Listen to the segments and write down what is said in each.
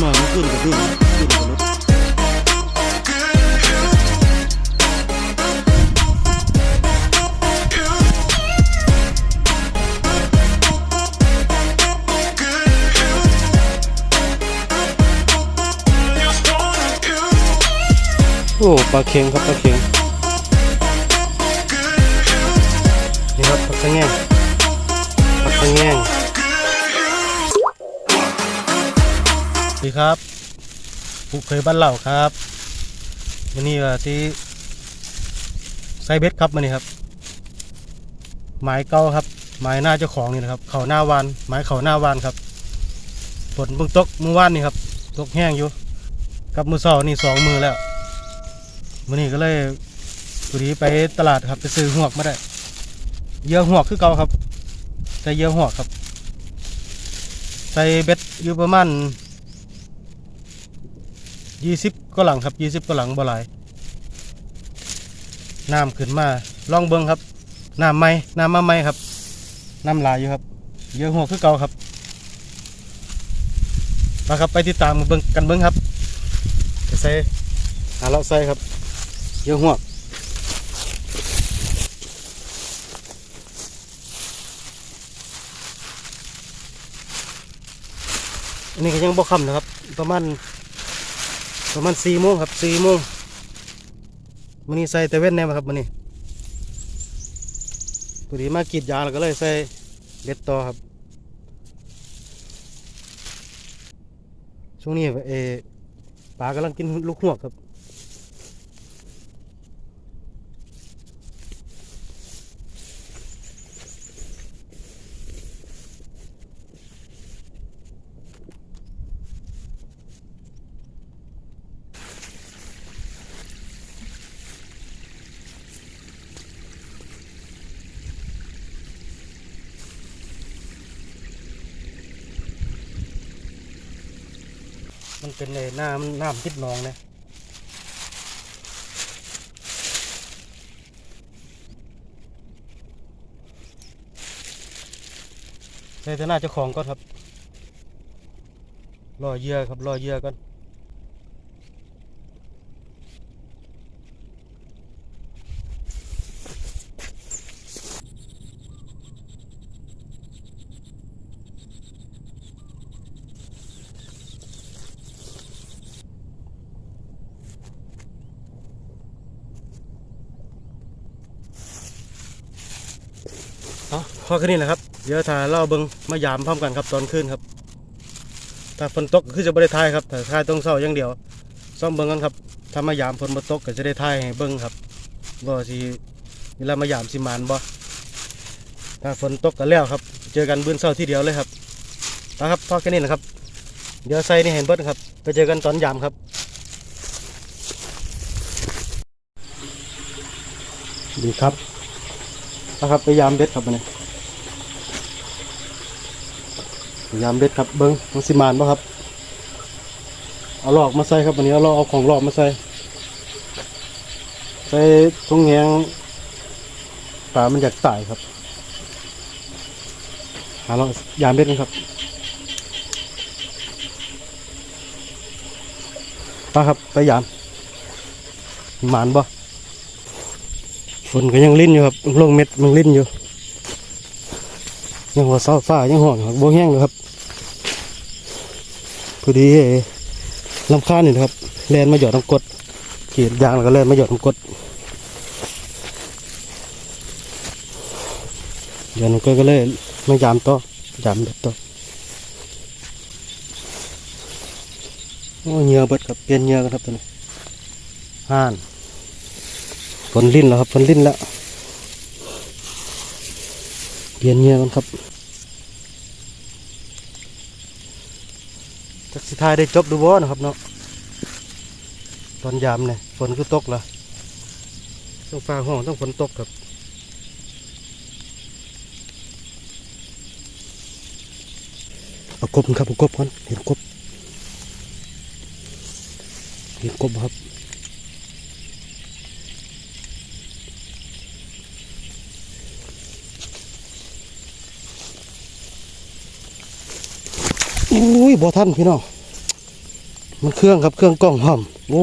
หน่อยมันขึ้นกับดื้อขึ้นกับรถโอ้ปลาเค็งครับปลาเค็งนี่ครับปลาสะแงงปลาสะแงง ครับผู้เคยบ้านเหล่าครับวันนี้ว่าที่ไซเบ็ดครับมันนี่ครับหมายเก่าครับหมายหน้าเจ้าของนี่นะครับ เขาหน้าวานหมายเขาหน้าวานครับฝนเพิ่งตกเมื่อวานนี่ครับตกแห้งอยู่ กับมือสองนี่สองมือแล้ววันนี้ก็เลยพอดีไปตลาดครับไปซื้อหวกมาได้เยื่อหวกคือเก่าครับใส่เยื่อหวกครับใส่เบ็ดอยู่ประมาณ ยี่สิบก็หลังครับยี่สิบก็หลังบ่หลายน้ำขึ้นมาลองเบิ้งครับน้ำไหมน้ำมาไหมครับน้ำหลายอยู่ครับ เยื่อหวคือเก่าครับมาครับไปติดตามเบิ้งกันเบิ้งครับใส่หาเลาะใส่ครับ เยอะหัวอันนี้ก็ยังบ่ค่ำนะครับ ประมาณ ประมาณสี่โมงครับสี่โมงมันนี้ใส่แต่เว้นแน่ครับมันนี้พอดีมากีดยางแล้วก็เลยใส่เล็ดต่อครับช่วงนี้เอปลากำลังกินลูกหัวกครับ เป็นในน้ำน้ำทิศนองนะใส่แต่หน้าเจ้าของก่อนครับรอเหยื่อครับรอเหยื่อก่อนเอา พอแค่นี้แหละครับ เดี๋ยวถ่ายเล่าเบิ้งมายามพร้อมกันครับตอนคืนครับ ถ้าฝนตกคือจะไม่ได้ถ่ายครับแต่ถ่ายต้องเศร้าอย่างเดียว ซ่อมเบิ้งกันครับ ถ้ามายามฝนมาตกก็จะได้ถ่ายให้เบิ้งครับว่าสิเวลามายามสิมานบ่ ถ้าฝนตกก็แล้วครับ เจอกันบื้นเศร้าที่เดียวเลยครับนะครับพอแค่นี้แหละครับ เดี๋ยวใส่นี่เห็นเบิ้ครับ ไปเจอกันตอนยามครับดีครับนะครับไปยามเบ็ดครับมันนี้ไป ยามเบ็ดครับเบิ้งมันสิมานบ่ครับ เอาหลอกมาใส่ครับวันนี้เอาลอกเอาของลอกมาใส่ ใส่ทงแหงปลามันอยากตายครับ หาเรายามเบ็ดกันครับปครับไปยามหมานบ่ฝนก็ยังลิ้นอยู่ครับลงเม็ดมันลิ้นอยู่ ยังหัวเสาฟ้ายังห่วงครับโบแห้งเลยครับ พอดีลำคานี่นะครับแลนมาหยอดน้ำกดเขียดยางแล้วก็แลนมาหยอดน้ำกดหยอดน้ำกดก็เลยมายามต่อยามเบ็ดต่อโอ้เหงื่อเบิดครับเปลี่ยนเหงื่อกันครับตัวนี้ห่านฝนลิ้นแล้วครับฝนลิ้นแล้วเปลี่ยนเหงื่อกันครับ จัก สิทายได้จบดูบ่นะครับเนาะตอนยามเนี่ยฝนคือตกละต้องฟ้าห้องต้องฝนตกครับเอากบครับเอากบก่อนเห็นกบเห็นกบบ่ครับอุ้ยบ่ทันพี่น้อง มันเครื่องครับเครื่องกล้องหอมโอ้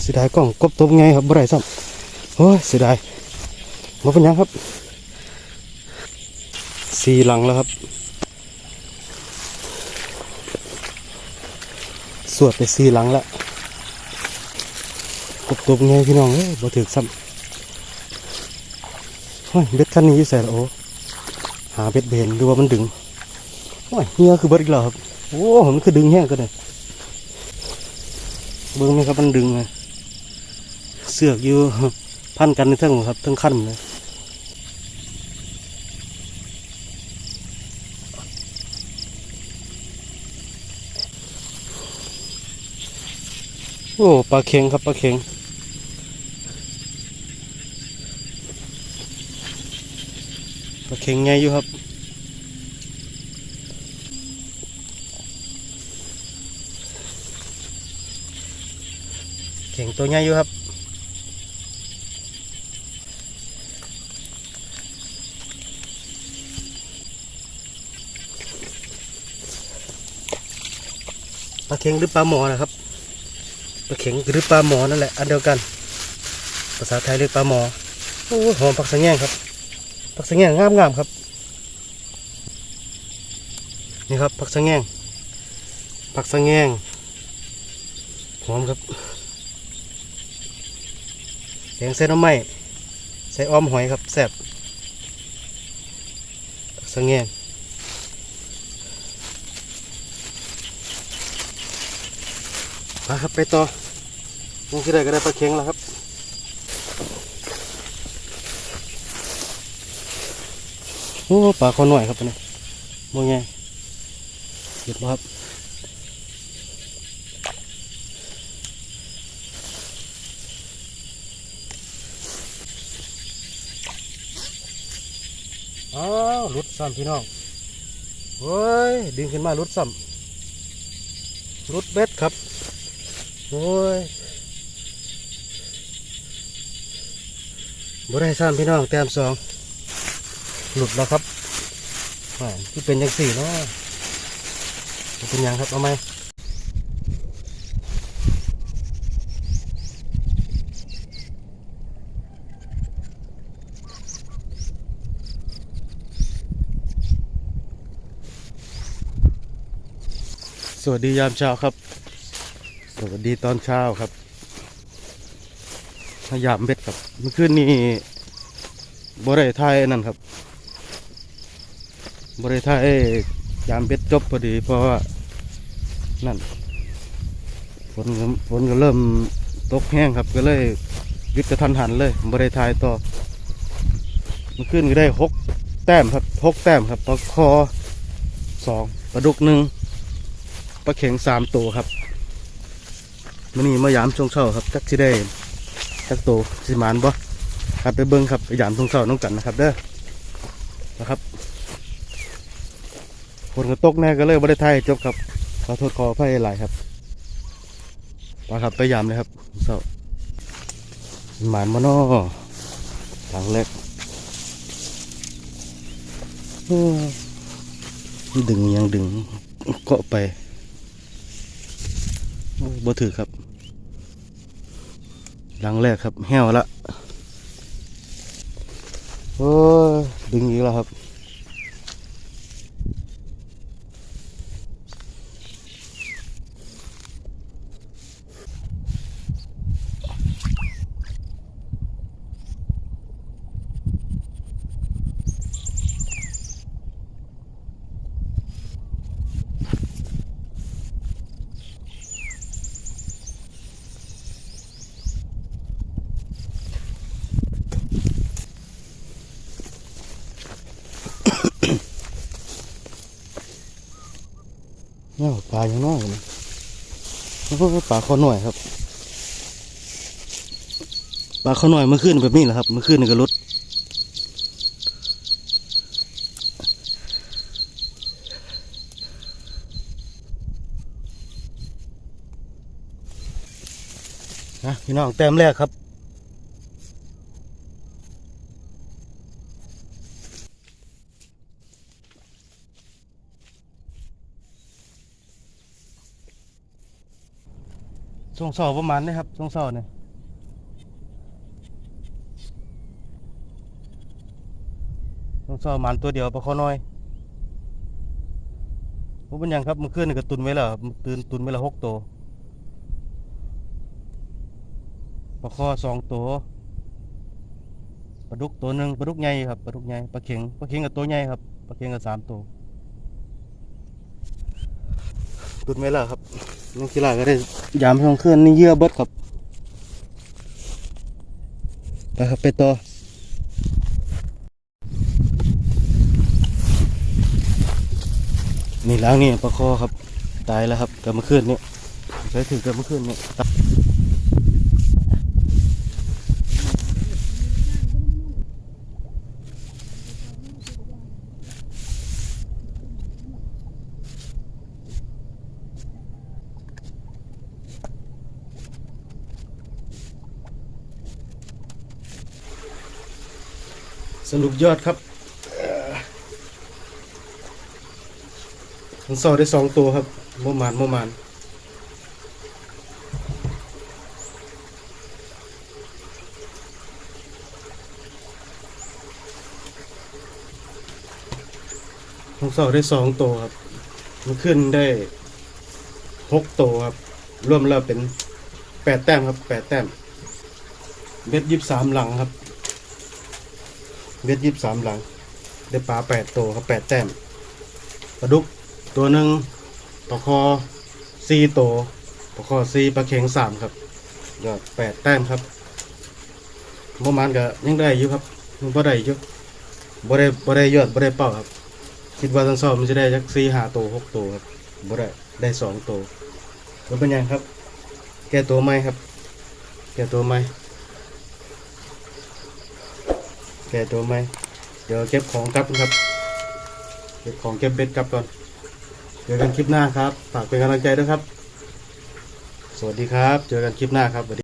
เสียดายกล้องกบตบไงครับบ่ได้ซ้ำโอ้ยเสียดายมาเป็นยังครับสี่หลังแล้วครับ สวดไปสี่หลังแล้วกบตบไงพี่น้องเอ้ยบ่ถึกซ้ำโอ้ยเบ็ดคันนี้ยู่ใส่ละโอ้หาเบ็ดเบนดูว่ามันดึงโอ้ยเฮียคือเบิดอีกแล้วครับโอ้มันคือดึงแห้งก็ได้ เบิ้งไหมครับมันดึงเสือกอยู่พันกันในเท่งครับทั้งขั้นเลยโอ้ปลาเค็งครับปลาเค็งปลาเค็งไงอยู่ครับ ตัวใหญ่อยู่ครับปลาเข็งหรือปลาหมอนะครับปลาเข็งหรือปลาหมอนั่นแหละอันเดียวกัน ภาษาไทยเรียกปลาหมอโอ้หอมผักสะแงงครับผักสะแงงงามงามๆครับ นี่ครับผักสะแงงผักสะแงงหอมครับ แกงเส้นน้ำไหม้ใส่อ้อมหอยครับแซ่บสังเงงมาครับไปต่อยังที่ใดก็ได้ปลาเค็งแล้วครับโอ้ปลาคอหน่อยครับอันนี่มองไงเด็ดบ่ครับ อ้าวห ลุดซ้ำพี่น้องเฮ้ยดึงขึ้นมาลุดซ้ำลุดเบ็ดครับโอ้ยบ่ได้ซ้ำพี่น้องแต้มสองหลุดแล้วครับอ่าที่เป็นยังสี่เนาะเป็นยังครับเอาไหม สวัสดียามเช้าครับ สวัสดีตอนเช้าครับพยายามเบ็ดครับเมื่อคืนนี้บริไทยนั่นครับ บริไทยยามเบ็ดจบพอดีเพราะว่านั่นฝนฝนก็เริ่มตกแห้งครับก็เลยหยุดกระทันหันเลยบริไทยต่อเมื่อคืนก็ได้หกแต้มครับหกแต้มครับปลาคอสองปลาดุกหนึ่ง ปลาเข็งสามตัวครับมันนี่มายามช่วงเช้าครับจักสิได้จักโตสิมานบ่ครับไปเบิ้งครับไปยามช่วงเช้าน้องกันนะครับเด้อนะครับฝนก็ตกแน่ก็เลยบ่ได้ถ่ายจบครับขอโทษขออภัยหลายครับไปครับไปยามเลยครับเช้าหมานมานอทางแรกดึงยังดึงเกาะไป บ่ถือครับ หลังแรกครับแห้วละโอ้ดึงอีกแล้วครับ นี่ยปลาอย่างน้อยเลยโอ้ยปลาข้อหน่อยครับปลาข้อหน่อยมื่อคืนแบบนี้แหละครับมื่อคืนนี่ก็ลดนะพี่น้องแต้มแรกครับ ช่วงเสาประมาณนี้ครับช่วงเสาเนี่ยช่วงเสาประมาณตัวเดียวปลาคอน้อยผมเป็นยังครับมื่อคืนนี่ก็ตุนไว้แล้วตื่นตุนไว้ล้วหกตัวปลาคอสองตัวปลาดุกตัวหนึ่งปลาดุกใหญ่ครับปลาดุกใหญ่ปลาเข็งปลาเข็งกับตัวใหญ่ครับปลาเข็งกับสามตัวตุนไว้แล้วครับ นักกีฬาก็ได้ยามช่องคืนนี่เยื่อเบิดครับไปครับไปต่อนี่ล้างนี่ปลาคอครับ ตายแล้วครับเกิดเมื่อคืนนี้ใช้ถือเกิดเมื่อคืนนี้ตาย รุปยอดครับเอ่อผมสอได้สองตัวครับโมมานโมมานผมสอได้สองตัวครับ มันขึ้นได้หกตัวครับ รวมแล้วเป็นแปดแต้มครับแปดแต้มเบ็ดยิบสามหลังครับ เบ็ดยี่สิบสามหลัง ได้ปลาแปดตัวครับแปดแต้มปลาดุกตัวหนึ่งปลาคอสี่ตัวปลาคอสี่ปลาเข็งสามครับยอดแปดแต้มครับประมาณก็ยังได้อยู่ครับยังบ่ได้อยู่บ่ได้บ่ได้ยอดบ่ได้เป้าครับ คิดว่าทั้งสองมันจะได้จักสี่ห้าตัวหกตัวครับบ่ได้ได้สองตัวมันเป็นยังครับ แก้ตัวไหมครับ แก้ตัวไหม แก่ตัวไหมเดี๋ยวเก็บของกลับนะครับ เก็บของเก็บเบ็ดกลับก่อนเจอกันคลิปหน้าครับ ฝากเป็นกำลังใจด้วยครับ สวัสดีครับ เจอกันคลิปหน้าครับ